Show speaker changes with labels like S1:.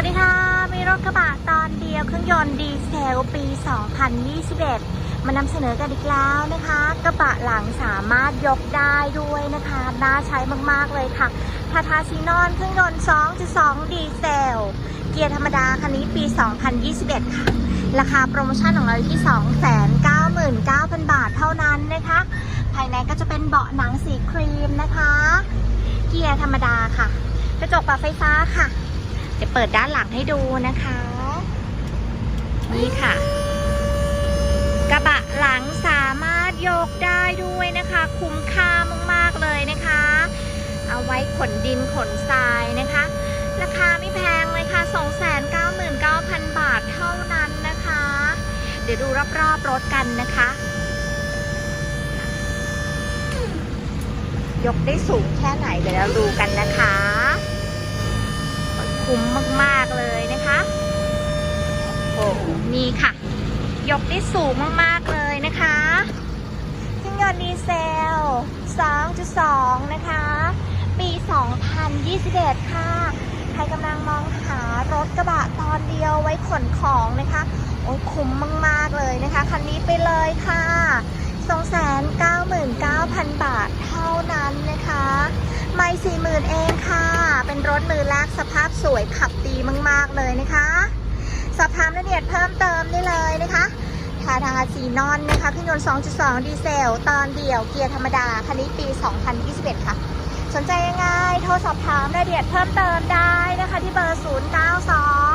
S1: วัสดีค่ะ มีรถกระบะตอนเดียวเครื่องยนต์ดีเซลปี 2021 มานำเสนอกันอีกแล้วนะคะ กระบะหลังสามารถยกได้ด้วยนะคะ น่าใช้มากๆเลยค่ะทาทาซีนอนเครื่องยนต์ 2.2 ดีเซล เกียร์ธรรมดาคันนี้ปี 2021 ค่ะ ราคาโปรโมชั่นของเราที่ 299,000 บาทเท่านั้นนะคะ ภายในก็จะเป็นเบาะหนังสีครีมนะคะ เกียร์ธรรมดาค่ะ กระจกปรับไฟฟ้าค่ะ จะเปิดด้านหลังให้ดูนะคะ นี่ค่ะ กระบะหลังสามารถยกได้ด้วยนะคะ คุ้มค่ามากๆเลยนะคะ เอาไว้ขนดินขนทรายนะคะ ราคาไม่แพงเลยค่ะ 299,000 บาทเท่านั้นนะคะ เดี๋ยวดูรอบๆรถกันนะคะ ยกได้สูงแค่ไหนเดี๋ยวเราดูกันนะคะ คุ้มมากๆเลยนะคะโอ้นี่ค่ะ ยกได้สูงมากๆเลยนะคะเครื่องยนต์ดีเซล 2.2 นะคะ ปี 2021 ค่ะ ใครกำลังมองหารถกระบะตอนเดียวไว้ขนของนะคะ โอ้ยคุ้มมาก ๆ เลยนะคะ คันนี้ไปเลยค่ะ 299,000 บาทเท่านั้นนะคะ ไม่สี่หมื่นเอง ถมือแรกสภาพสวยขับดีมาก ๆ เลยนะคะ สอบถามรายละเอียดเพิ่มเติมได้เลยนะคะทาทาสีนอนนะคะเครื่องยนต์ 2.2 ดีเซล ตอนเดี่ยวเกียร์ธรรมดา คันนี้ปี 2021 ค่ะ สนใจยังไง โทรสอบถามรายละเอียดเพิ่มเติมได้นะคะที่เบอร์ 092